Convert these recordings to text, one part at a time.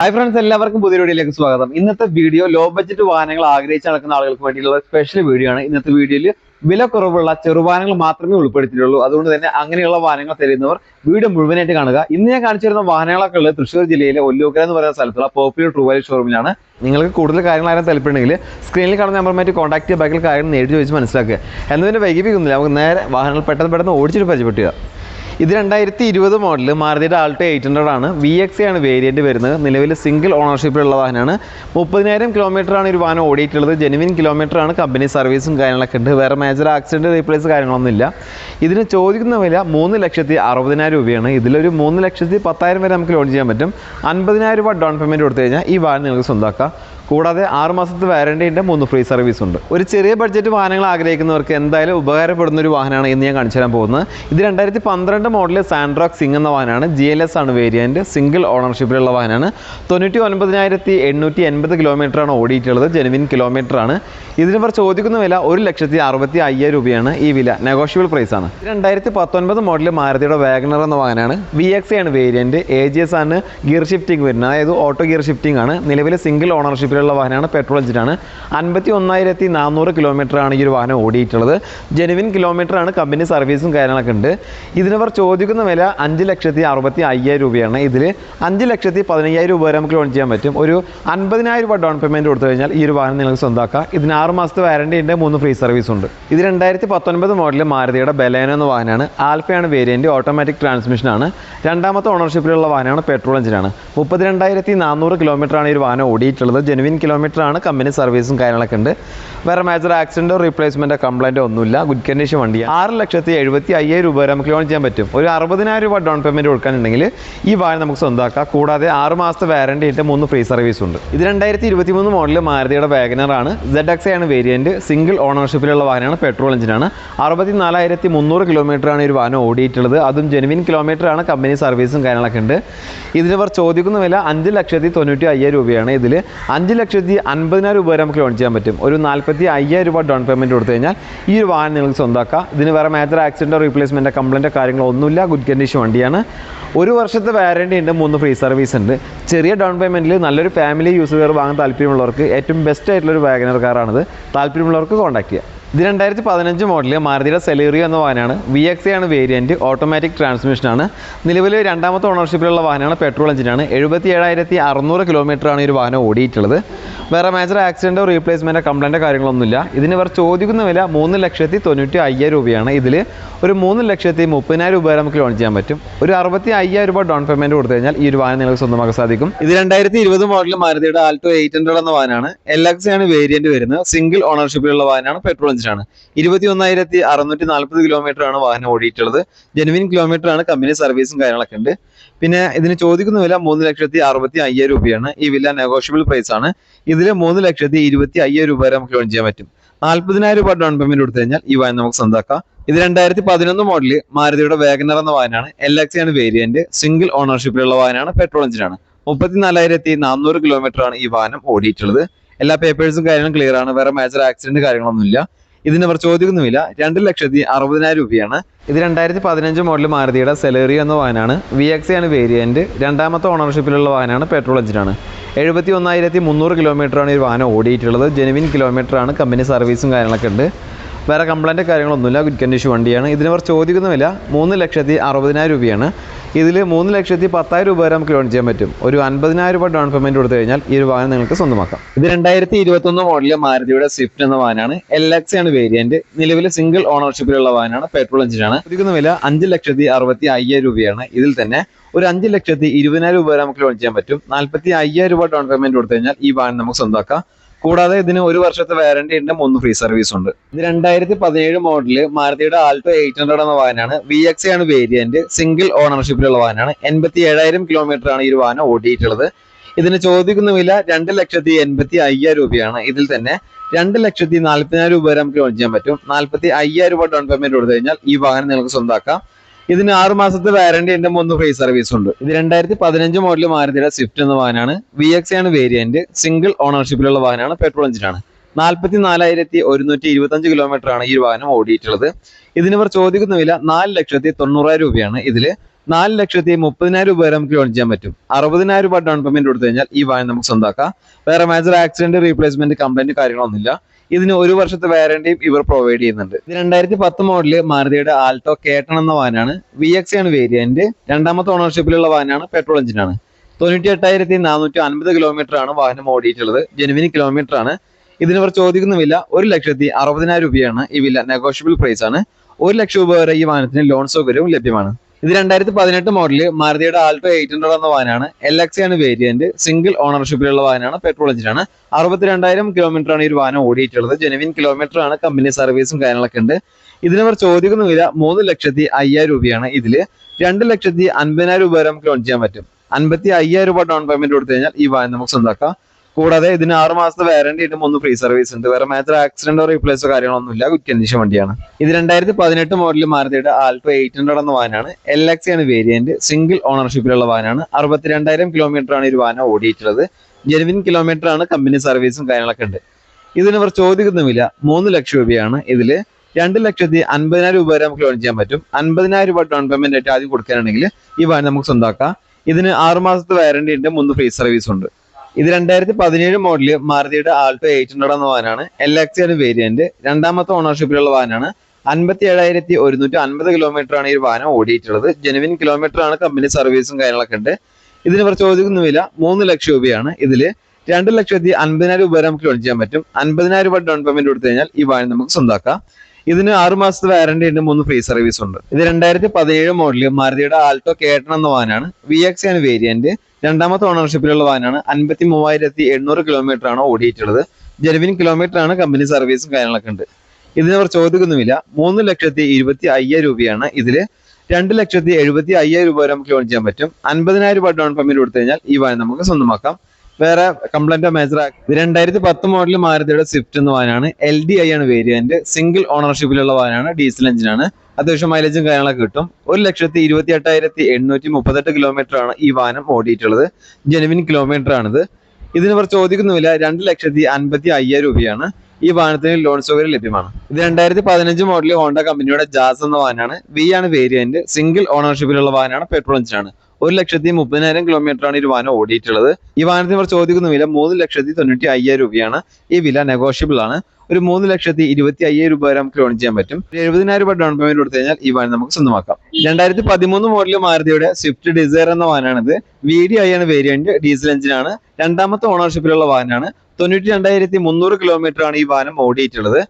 Hi friends എല്ലാവർക്കും പുതിയ വീഡിയോയിലേക്ക് സ്വാഗതം. ഇന്നത്തെ വീഡിയോ ലോ ബഡ്ജറ്റ് വാഹനങ്ങൾ ആഗ്രഹിച്ച് നടക്കുന്ന ആളുകൾക്ക് വേണ്ടിയുള്ള സ്പെഷ്യൽ വീഡിയോ ആണ്. ഇന്നത്തെ വീഡിയോയിൽ വില കുറവുള്ള ചെറുവാഹനങ്ങൾ മാത്രമേ ഉൾപ്പെടുത്തിയിട്ടുള്ളൂ. അതുകൊണ്ട് തന്നെ അങ്ങനെയുള്ള വാഹനങ്ങൾ തരുന്നവർ വീഡിയോ മുഴുവനായിട്ട് കാണുക. ഇന്ന് ഞാൻ കാണിച്ചു തരുന്ന വാഹനങ്ങളൊക്കെ ഉള്ളത് തൃശ്ശൂർ ജില്ലയിലെ ഒല്ലൂക്കര എന്ന് പറയുന്ന സ്ഥലത്തുള്ള പോപ്പുലർ ട്രൂവാലി ഷോറൂമിലാണ് നിങ്ങൾക്ക് കൂടുതൽ കാര്യങ്ങൾ ആരും താല്പര്യമുണ്ടെങ്കിൽ സ്ക്രീനിൽ കാണുന്ന നമ്പറുമായിട്ട് കോൺടാക്ട് ചെയ്യുക ബാക്കിൽ കാര്യങ്ങൾ നേരിട്ട് ചോദിച്ച് മനസ്സിലാക്കുക. എന്നതിന് വൈകിപ്പിക്കുന്നില്ല നമുക്ക് നേരെ വാഹനങ്ങൾ പെട്ടെന്ന് പെട്ടെന്ന് ഓടിച്ചിട്ട് പരിചയപ്പെട്ടുക ഇത് രണ്ടായിരത്തി ഇരുപത് മോഡൽ മാരുതിയുടെ ആൾട്ടോ എയ്റ്റ് ഹൺഡ്രഡ് ആണ് വി എക്സ് ആണ് വേരിയന്റ് വരുന്നത്. നിലവിൽ സിംഗിൾ ഓണർഷിപ്പിലുള്ള വാഹനമാണ്. മുപ്പതിനായിരം ആണ് ഒരു വാഹനം ഓടിയിട്ടുള്ളത്. ജെനുവിൻ കിലോമീറ്റർ ആണ്. കമ്പനി സർവീസും കാര്യങ്ങളൊക്കെ ഉണ്ട്. വേറെ മേജർ ആക്സിഡന്റ് റീപ്ലേസ് കാര്യങ്ങളൊന്നുമില്ല. ഇതിന് ചോദിക്കുന്ന വില മൂന്ന് ലക്ഷത്തി അറുപതിനായിരം രൂപയാണ്. ഇതിലൊരു മൂന്ന് ലക്ഷത്തി പത്തായിരം വരെ നമുക്ക് ലോൺ ചെയ്യാൻ പറ്റും. അൻപതിനായിരം രൂപ ഡൗൺ പേയ്മെന്റ് കൊടുത്തു കഴിഞ്ഞാൽ ഈ വാഹനം നിങ്ങൾക്ക് സ്വന്തമാക്കാം. കൂടാതെ ആറ് മാസത്തെ ഉണ്ട് മൂന്ന് ഫ്രീ സർവീസ് ഉണ്ട്. ഒരു ചെറിയ ബഡ്ജറ്റ് വാഹനങ്ങൾ ആഗ്രഹിക്കുന്നവർക്ക് എന്തായാലും ഉപകാരപ്പെടുന്ന ഒരു വാഹനമാണ് ഇന്ന് ഞാൻ കാണിച്ചു തരാൻ പോകുന്നത്. ഇത് രണ്ടായിരത്തി പന്ത്രണ്ട് മോഡലിൽ സാൻഡ്രോക്ക് സിംഗ് എന്ന വാഹനമാണ്. ജി എൽ എസ് ആണ് വേരിയന്റ് സിംഗിൾ ഓണർഷിപ്പിലുള്ള വാഹനമാണ്. തൊണ്ണൂറ്റി ഒൻപതിനായിരത്തി എണ്ണൂറ്റി എൺപത് കിലോമീറ്റർ ആണ് ഓടിയിട്ടുള്ളത്. ജെനുവിൻ കിലോമീറ്റർ ആണ്. ഇതിന് ഇവർ ചോദിക്കുന്ന വില ഒരു ലക്ഷത്തി അറുപത്തി അയ്യായിരം രൂപയാണ്. ഈ വില നെഗോഷ്യബിൾ പ്രൈസ് ആണ്. രണ്ടായിരത്തി പത്തൊൻപത് മോഡൽ മാരുതിയുടെ വാഗണർ എന്ന വാഹനമാണ്. വി എക്സ് ആണ് വേരിയന്റ് എ ജി എസ് ആണ് ഗിയർ ഷിഫ്റ്റിംഗ് വരുന്നത്. അതായത് ഓട്ടോ ഗിയർ ഷിഫ്റ്റിംഗ് ആണ്. നിലവിലെ സിംഗിൾ ഓണർഷിപ്പിലുള്ള വാഹനമാണ്. പെട്രോൾ എഞ്ചിനാണ്. അൻപത്തി ഒന്നായിരത്തി നാനൂറ് കിലോമീറ്റർ ആണ് ഈ ഒരു വാഹനം ഓടിയിട്ടുള്ളത്. ജെനുവിൻ കിലോമീറ്റർ ആണ് കമ്പനി സർവീസും കാര്യങ്ങളൊക്കെ ഉണ്ട്. ഇതിനവർ ചോദിക്കുന്ന വില അഞ്ച് ലക്ഷത്തി അറുപത്തി അയ്യായിരം രൂപയാണ്. ഇതിൽ അഞ്ച് ലക്ഷത്തി പതിനയ്യായിരം രൂപ വരെ നമുക്ക് ലോൺ ചെയ്യാൻ പറ്റും. ഒരു അൻപതിനായിരം രൂപ ഡൗൺ പേയ്മെന്റ് കൊടുത്തു കഴിഞ്ഞാൽ ഈ ഒരു വാഹനം നിങ്ങൾക്ക് സ്വന്തമാക്കാം ഇതിന് ആറ് മാസത്തെ വാരണ്ടി ഉണ്ട് മൂന്ന് ഫ്രീ സർവീസ് ഉണ്ട്. ഇത് രണ്ടായിരത്തി പത്തൊൻപത് മോഡൽ മാരുതിയുടെ ബലേനോ എന്ന വാഹനമാണ്. ആൽഫയാണ് വേരിയന്റ് ഓട്ടോമാറ്റിക് ട്രാൻസ്മിഷനാണ് രണ്ടാമത്തെ ഓണർഷിപ്പിലുള്ള വാഹനമാണ് പെട്രോൾ എഞ്ചിനാണ് മുപ്പത്തിരണ്ടായിരത്തി നാനൂറ് കിലോമീറ്റർ ആണ് ഈ ഒരു വാഹനം ഓടിയിട്ടുള്ളത്. ജെനുവിൻ കിലോമീറ്റർ ആണ് കമ്പനി സർവീസും കാര്യങ്ങളൊക്കെ ഉണ്ട്. വേറെ മേജർ ആക്സിഡന്റോ റീപ്ലേസ്മെന്റോ കംപ്ലൈന്റോ ഒന്നുമില്ല. ഗുഡ് കണ്ടീഷൻ വണ്ടിയാണ് ആറ് ലക്ഷത്തി എഴുപത്തി അയ്യായിരം രൂപ വരെ നമുക്ക് ലോൺ ചെയ്യാൻ പറ്റും. ഒരു അറുപതിനായിരം രൂപ ഡൗൺ പേയ്മെന്റ് കൊടുക്കാനുണ്ടെങ്കിൽ ഈ വാഹനം നമുക്ക് സ്വന്തമാക്കാം. കൂടാതെ ആറ് മാസത്തെ വാറണ്ടി ആയിട്ട് മൂന്ന് ഫ്രീ സർവീസ് ഉണ്ട്. ഇത് രണ്ടായിരത്തി ഇരുപത്തി മൂന്ന് മോഡൽ മാരുതിയുടെ വാഗനർ ആണ്. സെഡ് എക്സ് ആണ് വേരിയന്റ് സിംഗിൾ ഓണർഷിപ്പിലുള്ള വാഹനമാണ്. പെട്രോൾ എഞ്ചിനാണ് അറുപത്തി നാലായിരത്തി മുന്നൂറ് കിലോമീറ്റർ ആണ് ഈ ഒരു വാഹനം ഓടിയിട്ടുള്ളത്. അതും ജെനുവിൻ കിലോമീറ്റർ ആണ് കമ്പനി സർവീസും കാര്യങ്ങളൊക്കെ ഉണ്ട്. ഇതിന് ഇവർ ചോദിക്കുന്ന വില അഞ്ച് ലക്ഷത്തി തൊണ്ണൂറ്റി അയ്യായിരം രൂപയാണ്. ഇതിൽ അഞ്ച് ലക്ഷത്തി അൻപതിനായിരം രൂപ വരെ നമുക്ക് ലോൺ ചെയ്യാൻ പറ്റും. ഒരു നാൽപ്പത്തി അയ്യായിരം രൂപ ഡൗൺ പേയ്മെന്റ് കൊടുത്തു കഴിഞ്ഞാൽ ഈ ഒരു വാഹനം നിങ്ങൾക്ക് സ്വന്തമാക്കാം ഇതിന് വേറെ മേജർ ആക്സിഡന്റോ റീപ്ലേസ്മെന്റോ കംപ്ലൈന്റോ കാര്യങ്ങളോ ഒന്നുമില്ല. ഗുഡ് കണ്ടീഷൻ വണ്ടിയാണ്. ഒരു വർഷത്തെ വാറണ്ടി ഉണ്ട്. മൂന്ന് ഫ്രീ സർവീസ് ഉണ്ട്. ചെറിയ ഡൗൺ പേയ്മെന്റിൽ നല്ലൊരു ഫാമിലി യൂസ് യൂസർ വാങ്ങാൻ താല്പര്യമുള്ളവർക്ക് ഏറ്റവും ബെസ്റ്റ് ആയിട്ടുള്ള ഒരു വാഗനർ കാറാണിത് താല്പര്യമുള്ളവർക്ക് കോൺടാക്ട് ചെയ്യുക ഇത് രണ്ടായിരത്തി പതിനഞ്ച് മോഡലിൽ മാരുതിയുടെ സെലേറിയോ എന്ന വാഹനമാണ്. വി എക്സ് ആണ് വേരിയന്റ് ഓട്ടോമാറ്റിക് ട്രാൻസ്മിഷനാണ് നിലവിൽ രണ്ടാമത്തെ ഓണർഷിപ്പിലുള്ള വാഹനമാണ് പെട്രോൾ എഞ്ചിനാണ് എഴുപത്തി ഏഴായിരത്തി അറുന്നൂറ് കിലോമീറ്ററാണ് ഈ ഒരു വാഹനം ഓടിയിട്ടുള്ളത്. വേറെ മേജർ ആക്സിഡന്റോ റീപ്ലേസ്മെന്റോ കംപ്ലൈന്റോ കാര്യങ്ങളൊന്നുമില്ല. ഇതിന് ഇവർ ചോദിക്കുന്ന വില മൂന്ന് ലക്ഷത്തി തൊണ്ണൂറ്റി അയ്യായിരം രൂപയാണ്. ഇതിൽ ഒരു മൂന്ന് ലക്ഷത്തി മുപ്പതിനായിരം രൂപ വരെ നമുക്ക് ലോൺ ചെയ്യാൻ പറ്റും. ഒരു അറുപത്തി അയ്യായിരം രൂപ ഡൗൺ പേയ്മെന്റ് കൊടുത്തു കഴിഞ്ഞാൽ ഈ ഒരു വാഹനം നിങ്ങൾക്ക് സ്വന്തമാക്കാൻ സാധിക്കും. ഇത് രണ്ടായിരത്തി ഇരുപത് മോഡൽ മാരുതിയുടെ ആൽട്ടോ എയ്റ്റ് ഹൺഡ്രഡ് എന്ന വാഹനമാണ്. എൽ എക്സ് ആണ് വേരിയന്റ് വരുന്നത്. സിംഗിൾ ഓണർഷിപ്പിലുള്ള വാഹനമാണ് പെട്രോൾ എഞ്ചിനാണ് ഇരുപത്തി ഒന്നായിരത്തി അറുന്നൂറ്റി നാൽപ്പത് കിലോമീറ്റർ ആണ് വാഹനം ഓടിയിട്ടുള്ളത്. ജെനുവിൻ കിലോമീറ്റർ ആണ് കമ്പനി സർവീസും കാര്യങ്ങളൊക്കെ ഉണ്ട്. പിന്നെ ഇതിന് ചോദിക്കുന്ന വില മൂന്ന് ലക്ഷത്തി അറുപത്തി അയ്യായിരം രൂപയാണ്. ഈ വില നെഗോഷ്യബിൾ പ്രൈസ് ആണ്. ഇതിൽ മൂന്ന് ലക്ഷത്തി ഇരുപത്തി അയ്യായിരം രൂപ വരെ നമുക്ക് ലോൺ ചെയ്യാൻ പറ്റും. നാൽപ്പതിനായിരം രൂപ ഡൗൺ പേയ്മെന്റ് കൊടുത്തു കഴിഞ്ഞാൽ ഈ വാഹനം നമുക്ക് സ്വന്തമാക്കാം. ഇത് രണ്ടായിരത്തി പതിനൊന്ന് മോഡൽ മാരുതിയുടെ വേഗനർ എന്ന വാഹനമാണ്. എൽ എക്സ് ആണ് വേരിയന്റ് സിംഗിൾ ഓണർഷിപ്പിലുള്ള വാഹനമാണ്. പെട്രോൾ എഞ്ചിനാണ് മുപ്പത്തിനാലായിരത്തി നാനൂറ് കിലോമീറ്റർ ആണ് ഈ വാഹനം ഓടിയിട്ടുള്ളത്. എല്ലാ പേപ്പേഴ്സും കാര്യങ്ങളും ക്ലിയർ ആണ്. വേറെ മേജർ ആക്സിഡന്റ് കാര്യങ്ങളൊന്നുമില്ല. ഇതിന് അവർ ചോദിക്കുന്നുമില്ല. രണ്ട് ലക്ഷത്തി അറുപതിനായിരം രൂപയാണ്. ഇത് രണ്ടായിരത്തി പതിനഞ്ച് മോഡൽ മാരുതിയുടെ സെലറി എന്ന വാഹനമാണ്. വി എക്സ് ആണ് വേരിയന്റ് രണ്ടാമത്തെ ഓണർഷിപ്പിലുള്ള വാഹനമാണ് പെട്രോൾ എഞ്ചിനാണ് എഴുപത്തി ഒന്നായിരത്തി മുന്നൂറ് കിലോമീറ്ററാണ് ഈ വാഹനം ഓടിയിട്ടുള്ളത്. ജെനുവിൻ കിലോമീറ്റർ ആണ് കമ്പനി സർവീസും കാര്യങ്ങളൊക്കെ ഉണ്ട്. വേറെ കംപ്ലൈന്റ് കാര്യങ്ങളൊന്നുമില്ല. ഗുഡ് കണ്ടീഷൻ വണ്ടിയാണ്. ഇതിനവർ ചോദിക്കുന്ന വില മൂന്ന് ലക്ഷത്തി അറുപതിനായിരം രൂപയാണ്. ഇതിൽ മൂന്ന് ലക്ഷത്തി പത്തായിരം രൂപ വരെ നമുക്ക് ലോൺ ചെയ്യാൻ പറ്റും. ഒരു അൻപതിനായിരം രൂപ ഡൗൺ പേയ്മെന്റ് കൊടുത്തു കഴിഞ്ഞാൽ ഈ ഒരു വാഹനം നിങ്ങൾക്ക് സ്വന്തമാക്കാം. ഇത് രണ്ടായിരത്തി ഇരുപത്തൊന്ന് മോഡലിലെ മാരുതിയുടെ സ്വിഫ്റ്റ് എന്ന വാഹനമാണ്. എൽ എക്സ് ആണ് വേരിയന്റ് നിലവിൽ സിംഗിൾ ഓണർഷിപ്പിലുള്ള വാഹനമാണ്. പെട്രോൾ എഞ്ചിനാണ് ഇതിക്കുന്ന വില അഞ്ച് ലക്ഷത്തി അറുപത്തി അയ്യായിരം രൂപയാണ്. ഇതിൽ തന്നെ ഒരു അഞ്ച് ലക്ഷത്തി ഇരുപതിനായിരം രൂപ വരെ നമുക്ക് ലോൺ ചെയ്യാൻ പറ്റും. നാൽപ്പത്തി അയ്യായിരം രൂപ ഡൗൺ പേയ്മെന്റ് കൊടുത്തു കഴിഞ്ഞാൽ ഈ വാഹനം നമുക്ക് സ്വന്തമാക്കാം. കൂടാതെ ഇതിന് ഒരു വർഷത്തെ വാറണ്ടി ഉണ്ട് മൂന്ന് ഫ്രീ സർവീസ് ഉണ്ട്. ഇത് രണ്ടായിരത്തി പതിനേഴ് മോഡൽ മാരുതിയുടെ ആൾട്ടോ എയ്റ്റ് ഹൺഡ്രഡ് എന്ന വാഹനമാണ്. വി എക്സ് ആണ് വേരിയന്റ് സിംഗിൾ ഓണർഷിപ്പിലുള്ള വാഹനമാണ്. എൺപത്തി ഏഴായിരം കിലോമീറ്റർ ആണ് ഈ വാഹനം ഓടിയിട്ടുള്ളത്. ഇതിന് ചോദിക്കുന്ന വില രണ്ട് ലക്ഷത്തി എൺപത്തി അയ്യായിരം രൂപയാണ്. ഇതിൽ തന്നെ രണ്ട് ലക്ഷത്തി നാല്പതിനായിരം രൂപ വരെ നമുക്ക് ലോൺ ചെയ്യാൻ പറ്റും. നാല്പത്തി അയ്യായിരം രൂപ ഡൗൺ പേയ്മെന്റ് കൊടുത്തു കഴിഞ്ഞാൽ ഈ വാഹനം നിങ്ങൾക്ക് സ്വന്തമാക്കാം ഇതിന് ആറ് മാസത്തെ വാറണ്ടി എന്റെ മൂന്ന് ഫ്രീ സർവീസ് ഉണ്ട്. ഇത് രണ്ടായിരത്തി പതിനഞ്ച് മോഡൽ മാരുതിയുടെ സ്വിഫ്റ്റ് എന്ന വാഹനമാണ്. വി എക്സ് ആണ് വേരിയന്റ് സിംഗിൾ ഓണർഷിപ്പിലുള്ള വാഹനമാണ്. പെട്രോൾ എഞ്ചിനാണ് നാൽപ്പത്തി നാലായിരത്തി ഒരുന്നൂറ്റി ഇരുപത്തി അഞ്ച് കിലോമീറ്റർ ആണ് ഈ വാഹനം ഓടിയിട്ടുള്ളത്. ഇതിന് ഇവർ ചോദിക്കുന്ന വില നാല് ലക്ഷത്തി തൊണ്ണൂറായിരം രൂപയാണ്. ഇതിൽ നാല് ലക്ഷത്തി മുപ്പതിനായിരം രൂപ വരെ നമുക്ക് ലോൺ ചെയ്യാൻ പറ്റും. അറുപതിനായിരം രൂപ ഡൗൺ പേയ്മെന്റ് കൊടുത്തു കഴിഞ്ഞാൽ ഈ വാഹനം നമുക്ക് സ്വന്തമാക്കാം വേറെ മേജർ ആക്സിഡന്റ് റീപ്ലേസ്മെന്റ് കംപ്ലൈന്റ് കാര്യങ്ങളൊന്നുമില്ല. ഇതിന് ഒരു വർഷത്തെ വാറണ്ടിയും ഇവർ പ്രൊവൈഡ് ചെയ്യുന്നുണ്ട്. രണ്ടായിരത്തി പത്ത് മോഡൽ മാരുതിയുടെ ആൾട്ടോ കേട്ടൺ എന്ന വാനാണ്. വി എക്സ് ആണ് വേരിയന്റ് രണ്ടാമത്തെ ഓണർഷിപ്പിലുള്ള വാനാണ് പെട്രോൾ എഞ്ചിനാണ് തൊണ്ണൂറ്റി എട്ടായിരത്തി നാനൂറ്റി അൻപത് കിലോമീറ്റർ ആണ് വാഹനം ഓടിയിട്ടുള്ളത്. ജനുവിന് കിലോമീറ്റർ ആണ്. ഇതിന് ഇവർ ചോദിക്കുന്ന വില ഒരു ലക്ഷത്തി അറുപതിനായിരം രൂപയാണ്. ഈ വില നെഗോഷ്യബിൾ പ്രൈസ് ആണ്. ഒരു ലക്ഷം രൂപ വരെ ഈ വാഹനത്തിന് ലോൺ സൗകര്യവും ലഭ്യമാണ്. ഇത് രണ്ടായിരത്തി പതിനെട്ട് മോഡൽ മാരുതിയുടെ ആൾട്ടോ എയ്റ്റ് ഹൺഡ്രഡ് എന്ന വാഹനമാണ്. എൽ എക്സ് ആണ് വേരിയന്റ് സിംഗിൾ ഓണർഷിപ്പിലുള്ള വാഹനമാണ്. പെട്രോൾ എഞ്ചിനാണ് അറുപത്തിരണ്ടായിരം കിലോമീറ്റർ ആണ് ഈ വാഹനം ഓടിയിട്ടുള്ളത്. ജെനുവിൻ കിലോമീറ്റർ ആണ്. കമ്പനി സർവീസും കാര്യങ്ങളൊക്കെ ഉണ്ട്. ഇതിനവർ ചോദിക്കുന്ന വില മൂന്ന് ലക്ഷത്തി അയ്യായിരം രൂപയാണ് ഇതിൽ രണ്ട് ലക്ഷത്തി അൻപതിനായിരം രൂപ വരെ നമുക്ക് ലോൺ ചെയ്യാൻ പറ്റും. അൻപത്തി അയ്യായിരം രൂപ ഡൗൺ പേയ്മെന്റ് കൊടുത്തു കഴിഞ്ഞാൽ ഈ വാഹനം നമുക്ക് സ്വന്തമാക്കാം കൂടാതെ ഇതിന് ആറ് മാസത്തെ വാറണ്ടി ഉണ്ട് ഒന്ന് ഫ്രീ സർവീസ് ഉണ്ട്. വേറെ മേജർ ആക്സിഡന്റോ റീപ്ലേസോ കാര്യങ്ങളൊന്നും ഇല്ല കണ്ടീഷൻ വണ്ടിയാണ്. ഇത് രണ്ടായിരത്തി പതിനെട്ട് മോഡൽ മാരുതിയുടെ ആൽഫ എയ്റ്റ് ഹൺഡ്രഡ് എന്ന വാനാണ് എൽ എക്സ് ആണ് വേരിയന്റ് സിംഗിൾ ഓണർഷിപ്പിലുള്ള വാനാണ് അറുപത്തിരണ്ടായിരം കിലോമീറ്റർ ആണ് ഈ വാന ഓടിയിട്ടുള്ളത്. ജെനുവിൻ കിലോമീറ്റർ ആണ് കമ്പനി സർവീസും കാര്യങ്ങളൊക്കെ ഉണ്ട്. ഇതിന് ഇവർ ചോദിക്കുന്ന വില മൂന്ന് ലക്ഷം രൂപയാണ് ഇതിൽ. രണ്ട് ലക്ഷത്തി അൻപതിനായിരം രൂപ വരെ നമുക്ക് ലോൺ ചെയ്യാൻ പറ്റും. അൻപതിനായിരം രൂപ ഡൗൺ പേയ്മെന്റ് ആയിട്ട് ആദ്യം കൊടുക്കാനാണെങ്കിൽ ഈ വാഹനം നമുക്ക് സ്വന്തമാക്കാം ഇതിന് ആറ് മാസത്തെ വാറണ്ടി ഉണ്ട് മൂന്ന് ഫ്രീ സർവീസ് ഉണ്ട്. ഇത് രണ്ടായിരത്തി പതിനേഴ് മോഡൽ മാരുതിയുടെ ആൾട്ടോ എയ്റ്റ് ഹൺഡ്രഡ് എന്ന വാഹനമാണ്. എൽ എക്സ് ആണ് വേരിയന്റ് രണ്ടാമത്തെ ഓണർഷിപ്പിലുള്ള വാഹനമാണ്. അൻപത്തി ഏഴായിരത്തി ഒരുന്നൂറ്റി അൻപത് കിലോമീറ്റർ ആണ് ഈ വാഹനം ഓടിയിട്ടുള്ളത്. ജെനുവിൻ കിലോമീറ്റർ ആണ് കമ്പനി സർവീസും കാര്യങ്ങളൊക്കെ ഉണ്ട്. ഇതിന് ഇവർ ചോദിക്കുന്ന വില മൂന്ന് ലക്ഷം രൂപയാണ്. ഇതിൽ രണ്ട് ലക്ഷത്തി അൻപതിനായിരം രൂപ വരെ നമുക്ക് ലോൺ ചെയ്യാൻ പറ്റും. അൻപതിനായിരം രൂപ ഡൗൺ പേയ്മെന്റ് കൊടുത്തു കഴിഞ്ഞാൽ ഈ വാഹനം നമുക്ക് സ്വന്തമാക്കാം ഇതിന് ആറ് മാസത്തെ വാറന്റി ഉണ്ട് മൂന്ന് ഫ്രീ സർവീസ് ഉണ്ട്. ഇത് രണ്ടായിരത്തി പതിനേഴ് മോഡലിൽ മാരുതിയുടെ ആൾട്ടോ കേട്ടൺ എന്ന വാനാണ് വി എക്സ് ആണ് വേരിയന്റ് രണ്ടാമത്തെ ഓണർഷിപ്പിലുള്ള വാനാണ് അൻപത്തി മൂവായിരത്തി എണ്ണൂറ് കിലോമീറ്റർ ആണ് ഓടിയിട്ടുള്ളത്. ജെനുവിൻ കിലോമീറ്റർ ആണ് കമ്പനി സർവീസും കാര്യങ്ങളൊക്കെ ഉണ്ട്. ഇതിന് അവർ ചോദിക്കുന്നുമില്ല. മൂന്ന് ലക്ഷത്തി ഇരുപത്തി അയ്യായിരം രൂപയാണ് ഇതിൽ രണ്ട് ലക്ഷത്തി എഴുപത്തി അയ്യായിരം രൂപ വരെ നമുക്ക് ലോൺ ചെയ്യാൻ പറ്റും. അൻപതിനായിരം രൂപ ഡൗൺ പേയ്മെന്റ് കൊടുത്തു കഴിഞ്ഞാൽ ഈ വാഹനം നമുക്ക് സ്വന്തമാക്കാം. വേറെ കംപ്ലൈന്റോ മേജർ ഇത് രണ്ടായിരത്തി പത്ത് മോഡൽ മാരുതിയുടെ സ്വിഫ്റ്റ് എന്ന വാഹനമാണ്. എൽ ഡി ഐ ആണ് വേരിയന്റ് സിംഗിൾ ഓണർഷിപ്പിലുള്ള വാഹനമാണ്. ഡീസൽ എഞ്ചിനാണ് അത്യാവശ്യം മൈലേജും കാര്യങ്ങളൊക്കെ കിട്ടും. ഒരു ലക്ഷത്തി ഇരുപത്തി എട്ടായിരത്തി എണ്ണൂറ്റി മുപ്പത്തെട്ട് കിലോമീറ്റർ ആണ് ഈ വാഹനം ഓടിയിട്ടുള്ളത്. ജെനുവിൻ കിലോമീറ്റർ ആണിത്. ഇതിന് ഇവർ ചോദിക്കുന്നില്ല രണ്ട് ലക്ഷത്തി അൻപത്തി അയ്യായിരം രൂപയാണ്. ഈ വാഹനത്തിന് ലോൺ സൗകര്യം ലഭ്യമാണ്. ഇത് രണ്ടായിരത്തി പതിനഞ്ച് മോഡൽ ഹോണ്ട കമ്പനിയുടെ ജാസ് എന്ന വാഹനമാണ്. വി ആണ് വേരിയന്റ് സിംഗിൾ ഓണർഷിപ്പിലുള്ള വാഹനമാണ്. പെട്രോൾ എഞ്ചിനാണ് ഒരു ലക്ഷത്തി മുപ്പതിനായിരം കിലോമീറ്റർ ആണ് ഈ വാഹനം ഓടിയിട്ടുള്ളത്. ഈ വാഹനത്തിന് ഇവർ ചോദിക്കുന്ന വില മൂന്ന് ലക്ഷത്തി തൊണ്ണൂറ്റി അയ്യായിരം രൂപയാണ്. ഈ വില നെഗോഷ്യബിൾ ആണ്. ഒരു മൂന്ന് ലക്ഷത്തി ഇരുപത്തി അയ്യായിരം രൂപ വരെ നമുക്ക് ലോൺ ചെയ്യാൻ പറ്റും. എഴുപതിനായിരം രൂപ ഡൗൺ പേയ്മെന്റ് കൊടുത്തു കഴിഞ്ഞാൽ ഈ വാഹനം നമുക്ക് സ്വന്തമാക്കാം. രണ്ടായിരത്തി പതിമൂന്ന് മോഡൽ മാരുതിയുടെ സ്വിഫ്റ്റ് ഡിസയർ എന്ന വാഹനമാണിത്. വി ഡി ഐ ആണ് വേരിയന്റ് ഡീസൽ എഞ്ചിനാണ് രണ്ടാമത്തെ ഓണർഷിപ്പിലുള്ള വാഹനമാണ്. തൊണ്ണൂറ്റി രണ്ടായിരത്തി മുന്നൂറ് കിലോമീറ്റർ ആണ് ഈ വാഹനം ഓടിയിട്ടുള്ളത്.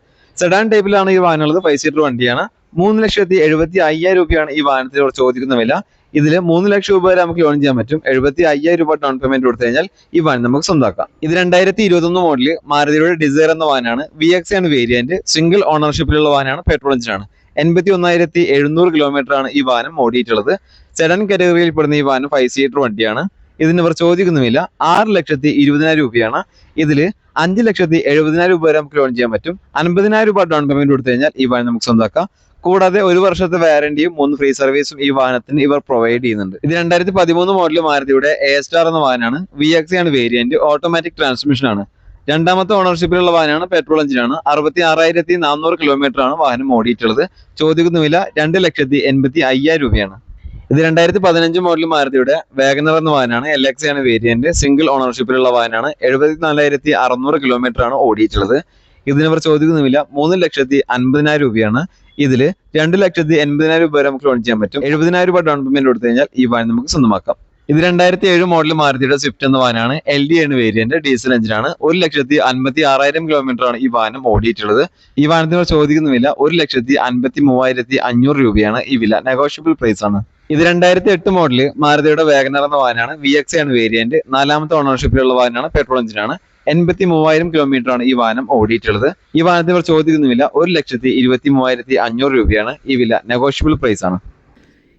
സെഡാൻ ടൈപ്പിലാണ് ഈ വാഹനമുള്ളത് ഫൈവ് സീറ്റർ വണ്ടിയാണ്. മൂന്ന് ലക്ഷത്തി എഴുപത്തി അയ്യായിരം രൂപയാണ് ഈ വാഹനത്തിനോട് ചോദിക്കുന്ന വില. ഇതിൽ മൂന്ന് ലക്ഷം രൂപ വരെ നമുക്ക് ലോൺ ചെയ്യാൻ പറ്റും. എഴുപത്തി അയ്യായിരം രൂപ ഡൗൺ പേയ്മെന്റ് കൊടുത്തു കഴിഞ്ഞാൽ ഈ വാഹനം നമുക്ക് സ്വന്തമാക്കാം. ഇത് രണ്ടായിരത്തി ഇരുപത്തൊന്ന് മോഡൽ മാരുതിയുടെ ഡിസൈർ എന്ന വാഹനമാണ്. വി എക്സ് ആണ് വേരിയന്റ് സിംഗിൾ ഓണർഷിപ്പിലുള്ള വാഹനമാണ്. പെട്രോൾ എഞ്ചിനാണ് എൺപത്തി ഒന്നായിരത്തി എഴുന്നൂറ് കിലോമീറ്റർ ആണ് ഈ വാഹനം ഓടിയിട്ടുള്ളത്. സെഡൻ കാറ്റഗറിയിൽ പെടുന്ന ഈ വാഹനം ഫൈവ് സീറ്റർ വണ്ടിയാണ്. ഇതിന് ഇവർ ചോദിക്കുന്നുമില്ല. ആറ് ലക്ഷത്തി ഇരുപതിനായിരം രൂപയാണ്. ഇതിൽ അഞ്ച് ലക്ഷത്തി എഴുപതിനായിരം രൂപ വരെ നമുക്ക് ലോൺ ചെയ്യാൻ പറ്റും. അൻപതിനായിരം രൂപ ഡൗൺ പേയ്മെന്റ് കൊടുത്തു കഴിഞ്ഞാൽ ഈ വാഹനം നമുക്ക് സ്വന്തമാക്കാം. കൂടാതെ ഒരു വർഷത്തെ വാറന്റിയും മൂന്ന് ഫ്രീ സർവീസും ഈ വാഹനത്തിന് ഇവർ പ്രൊവൈഡ് ചെയ്യുന്നുണ്ട്. ഇത് രണ്ടായിരത്തി പതിമൂന്ന് മോഡൽ മാരുതിയുടെ എ സ്റ്റാർ എന്ന വാഹനമാണ്. വി എക്സ് ആണ് വേരിയന്റ് ഓട്ടോമാറ്റിക് ട്രാൻസ്മിഷൻ ആണ്. രണ്ടാമത്തെ ഓണർഷിപ്പിലുള്ള വാഹനമാണ് പെട്രോൾ എഞ്ചിനാണ് അറുപത്തി ആറായിരത്തി നാനൂറ് കിലോമീറ്റർ ആണ് വാഹനം ഓടിയിട്ടുള്ളത്. ചോദിക്കുന്നുമില്ല രണ്ട് ലക്ഷത്തി എൺപത്തി അയ്യായിരം രൂപയാണ്. ഇത് രണ്ടായിരത്തി പതിനഞ്ച് മോഡൽ മാരുതിയുടെ വേഗനർ എന്ന വാഹനമാണ്. എൽ എക്സ് ആണ് വേരിയന്റ് സിംഗിൾ ഓണർഷിപ്പിലുള്ള വാഹനമാണ്. എഴുപത്തിനാലായിരത്തി അറുന്നൂറ് കിലോമീറ്റർ ആണ് ഓടിയിട്ടുള്ളത്. ഇതിന് ഇവർ ചോദിക്കുന്നുമില്ല. മൂന്ന് ലക്ഷത്തി അൻപതിനായിരം രൂപയാണ് ഇതിൽ രണ്ട് ലക്ഷത്തി എൺപതിനായിരം രൂപ വരെ നമുക്ക് ലോൺ ചെയ്യാൻ പറ്റും. എഴുപതിനായിരം രൂപ ഡൗൺ പേയ്മെന്റ് കൊടുത്തു കഴിഞ്ഞാൽ ഈ വാഹനം നമുക്ക് സ്വന്തമാക്കാം. ഇത് രണ്ടായിരത്തി ഏഴ് മോഡൽ മാരുതിയുടെ സ്വിഫ്റ്റ് എന്ന വാഹനമാണ്. എൽ ഡി ആണ് വേരിയന്റ് ഡീസൽ എഞ്ചിനാണ് ഒരു ലക്ഷത്തി അൻപത്തി ആറായിരം കിലോമീറ്റർ ആണ് ഈ വാഹനം ഓടിയിട്ടുള്ളത്. ഈ വാഹനത്തിന് ചോദിക്കുന്നുമില്ല. ഒരു ലക്ഷത്തി അൻപത്തി മൂവായിരത്തി അഞ്ഞൂറ് രൂപയാണ് ഈ വില. നെഗോഷ്യബിൾ പ്രൈസ് ആണ്. ഇത് രണ്ടായിരത്തി എട്ട് മോഡൽ മാരുതിയുടെ വേഗനർ എന്ന വാഹനമാണ്. വി എക്സ് ആണ് വേരിയന്റ് നാലാമത്തെ ഓണർഷിപ്പിലുള്ള വാഹനമാണ്. പെട്രോൾ എഞ്ചിനാണ് എൺപത്തി മൂവായിരം കിലോമീറ്റർ ആണ് ഈ വാഹനം ഓടിയിട്ടുള്ളത്. ഈ വാഹനത്തിന് ഇവർ ചോദിക്കുന്ന വില ഒരു ലക്ഷത്തി ഇരുപത്തി മൂവായിരത്തി അഞ്ഞൂറ് രൂപയാണ് ഈ വില. നെഗോഷ്യബിൾ പ്രൈസ് ആണ്.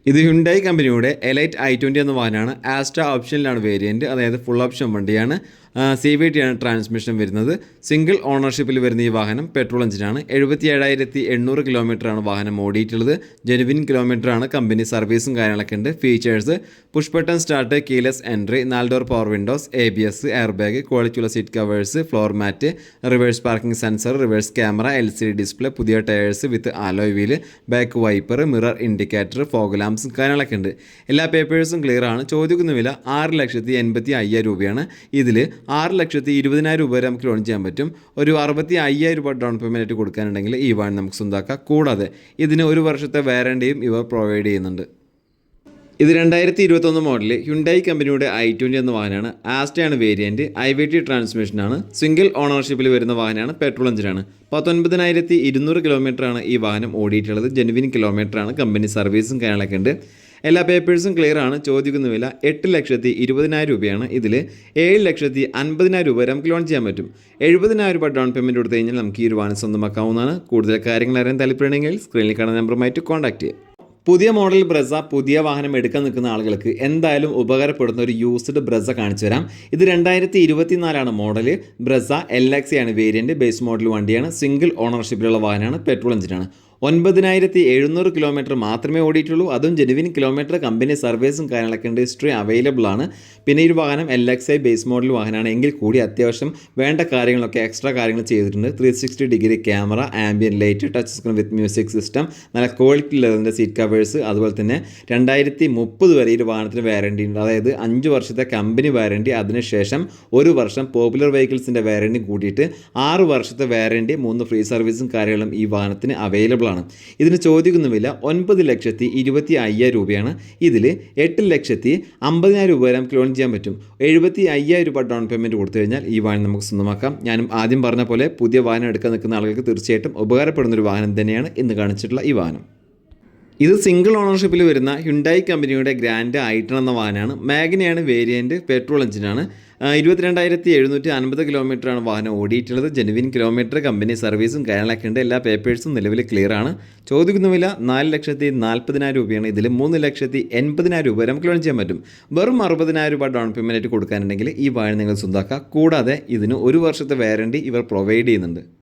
ഇത് ഹുണ്ടായി കമ്പനിയുടെ എലൈറ്റ് ഐ ട്വന്റി എന്ന വാഹനമാണ്. ആസ്ട്ര ഓപ്ഷനിലാണ് വേരിയന്റ് അതായത് ഫുൾ ഓപ്ഷൻ വണ്ടിയാണ്. സി വി ടി ആണ് ട്രാൻസ്മിഷൻ വരുന്നത്. സിംഗിൾ ഓണർഷിപ്പിൽ വരുന്ന ഈ വാഹനം പെട്രോൾ എഞ്ചിനാണ് എഴുപത്തി ഏഴായിരത്തി എണ്ണൂറ് കിലോമീറ്ററാണ് വാഹനം ഓടിയിട്ടുള്ളത്. ജെനുവിൻ കിലോമീറ്ററാണ് കമ്പനി സർവീസും കാര്യങ്ങളൊക്കെ ഉണ്ട്. Features push button start keyless entry നാല് door power windows A B S air bag ക്വാളിറ്റിയുള്ള seat covers floor mat reverse parking sensor reverse camera L C D display പുതിയ tyres with alloy wheel back wiper mirror indicator fog സ്റ്റാമ്പ്സും കാര്യങ്ങളൊക്കെ ഉണ്ട്. എല്ലാ പേപ്പേഴ്സും clear ആണ്. ചോദിക്കുന്ന വില ആറ് ലക്ഷത്തി എൺപത്തി അയ്യായിരം രൂപയാണ്. ഇതിൽ ആറ് ലക്ഷത്തി ഇരുപതിനായിരം രൂപ വരെ നമുക്ക് ലോൺ ചെയ്യാൻ പറ്റും. ഒരു അറുപത്തി അയ്യായിരം രൂപ ഡൗൺ പേയ്മെന്റ് ആയിട്ട് കൊടുക്കാനുണ്ടെങ്കിൽ ഈ വാഹനം നമുക്ക് സ്വന്തമാക്കാം കൂടാതെ ഇതിന് ഒരു വർഷത്തെ വാറണ്ടിയും ഇവർ പ്രൊവൈഡ് ചെയ്യുന്നുണ്ട്. ഇത് രണ്ടായിരത്തി ഇരുപത്തൊന്ന് മോഡലിൽ ഹ്യുണ്ടായി കമ്പനിയുടെ ഐ ട്വന്റി എന്ന വാഹനമാണ്. ആസ്റ്റയാണ് വേരിയന്റ് ഐ വി ടി ട്രാൻസ്മിഷനാണ് സിംഗിൾ ഓണർഷിപ്പിൽ വരുന്ന വാഹനമാണ്. പെട്രോൾ എഞ്ചിനാണ് പത്തൊൻപതിനായിരത്തി ഇരുന്നൂറ് കിലോമീറ്ററാണ് ഈ വാഹനം ഓടിയിട്ടുള്ളത്. ജെനുവിൻ കിലോമീറ്ററാണ് കമ്പനി സർവീസും കാര്യങ്ങളൊക്കെ ഉണ്ട്. എല്ലാ പേപ്പേഴ്സും ക്ലിയർ ആണ്. ചോദിക്കുന്ന വില എട്ട് ലക്ഷത്തി ഇരുപതിനായിരം രൂപയാണ്. ഇതിൽ ഏഴ് ലക്ഷത്തി അൻപതിനായിരം രൂപ വരെ നമുക്ക് ലോൺ ചെയ്യാൻ പറ്റും. എഴുപതിനായിരം രൂപ ഡൗൺ പേയ്മെന്റ് കൊടുത്തു കഴിഞ്ഞാൽ നമുക്ക് ഈ ഒരു വാഹനം സ്വന്തമാക്കാവുന്നതാണ്. കൂടുതൽ കാര്യങ്ങൾ അറിയാൻ താല്പര്യമുണ്ടെങ്കിൽ സ്ക്രീനിൽ കാണുന്ന നമ്പറുമായിട്ട് കോൺടാക്ട് ചെയ്യുക. പുതിയ മോഡൽ ബ്രസ പുതിയ വാഹനം എടുക്കാൻ നിൽക്കുന്ന ആളുകൾക്ക് എന്തായാലും ഉപകാരപ്പെടുന്ന ഒരു യൂസ്ഡ് ബ്രസ കാണിച്ചു തരാം. ഇത് രണ്ടായിരത്തി ഇരുപത്തിനാലാണ് model Brezza L X I ആണ് വേരിയന്റ് ബേസ് മോഡൽ വണ്ടിയാണ്. സിംഗിൾ ഓണർഷിപ്പിലുള്ള വാഹനമാണ് പെട്രോൾ എഞ്ചിനാണ് ഒൻപതിനായിരത്തി എഴുന്നൂറ് കിലോമീറ്റർ മാത്രമേ ഓടിയിട്ടുള്ളൂ. അതും ജെനുവിൻ കിലോമീറ്റർ കമ്പനി സർവീസും കാര്യങ്ങളൊക്കെ ഉണ്ട്. ഹിസ്റ്ററി അവൈലബിൾ ആണ്. പിന്നെ ഈ വാഹനം L X I base model വാഹനമാണ്. എങ്കിൽ കൂടി അത്യാവശ്യം വേണ്ട കാര്യങ്ങളൊക്കെ എക്സ്ട്രാ കാര്യങ്ങൾ ചെയ്തിട്ടുണ്ട്. Three sixty degree camera ambient light touch screen with music system നല്ല ക്വാളിറ്റി ലെവലിന്റെ സീറ്റ് കവേഴ്സ് അതുപോലെ തന്നെ രണ്ടായിരത്തി മുപ്പത് വരെ ഈ വാഹനത്തിന് വാറണ്ടി ഉണ്ട്. അതായത് അഞ്ച് വർഷത്തെ കമ്പനി വാറണ്ടി അതിനുശേഷം ഒരു വർഷം പോപ്പുലർ വെഹിക്കിൾസിന്റെ വാറണ്ടി കൂടിയിട്ട് ആറ് വർഷത്തെ വാറണ്ടി മൂന്ന് ഫ്രീ സർവീസും കാര്യങ്ങളും ഈ വാഹനത്തിന് അവൈലബിൾ ആണ് ഇതിന് ചോദിക്കുന്ന വില ഒൻപത് ലക്ഷത്തി ഇരുപത്തി അയ്യായിരം രൂപയാണ്. ഇതിൽ എട്ട് ലക്ഷത്തി അമ്പതിനായിരം രൂപ വരെ നമുക്ക് ലോൺ ചെയ്യാൻ പറ്റും. എഴുപത്തി അയ്യായിരം രൂപ ഡൗൺ പേയ്മെന്റ് കൊടുത്തു കഴിഞ്ഞാൽ ഈ വാഹനം നമുക്ക് സ്വന്തമാക്കാം. ഞാനും ആദ്യം പറഞ്ഞ പോലെ പുതിയ വാഹനം എടുക്കാൻ നിൽക്കുന്ന ആളുകൾക്ക് തീർച്ചയായിട്ടും ഉപകാരപ്പെടുന്ന ഒരു വാഹനം തന്നെയാണ് ഇന്ന് കാണിച്ചിട്ടുള്ള ഈ വാഹനം. ഇത് സിംഗിൾ ഓണർഷിപ്പിൽ വരുന്ന ഹ്യുണ്ടായി കമ്പനിയുടെ ഗ്രാൻഡ് ഐട്ടൺ എന്ന വാഹനമാണ്. മാഗ്നയാണ് വേരിയന്റ് പെട്രോൾ എഞ്ചിനാണ് ഇരുപത്തിരണ്ടായിരത്തി എഴുന്നൂറ്റി അൻപത് കിലോമീറ്ററാണ് വാഹനം ഓടിയിട്ടുള്ളത്. ജെനുവിൻ കിലോമീറ്റർ കമ്പനി സർവീസും കാര്യങ്ങളൊക്കെ ഉണ്ട്. എല്ലാ പേപ്പേഴ്സും നിലവിൽ ക്ലിയർ ആണ്. ചോദിക്കുന്ന വില നാല് ലക്ഷത്തി നാൽപ്പതിനായിരം രൂപയാണ്. ഇതിൽ മൂന്ന് ലക്ഷത്തി എൺപതിനായിരം രൂപ നമുക്ക് ലോൺ ചെയ്യാൻ പറ്റും. വെറും അറുപതിനായിരം രൂപ ഡൗൺ പേയ്മെന്റ് കൊടുക്കാനുണ്ടെങ്കിൽ ഈ വാഹനം നിങ്ങൾ സ്വന്തമാക്കുക കൂടാതെ ഇതിന് ഒരു വർഷത്തെ വാരണ്ടി ഇവർ പ്രൊവൈഡ് ചെയ്യുന്നുണ്ട്.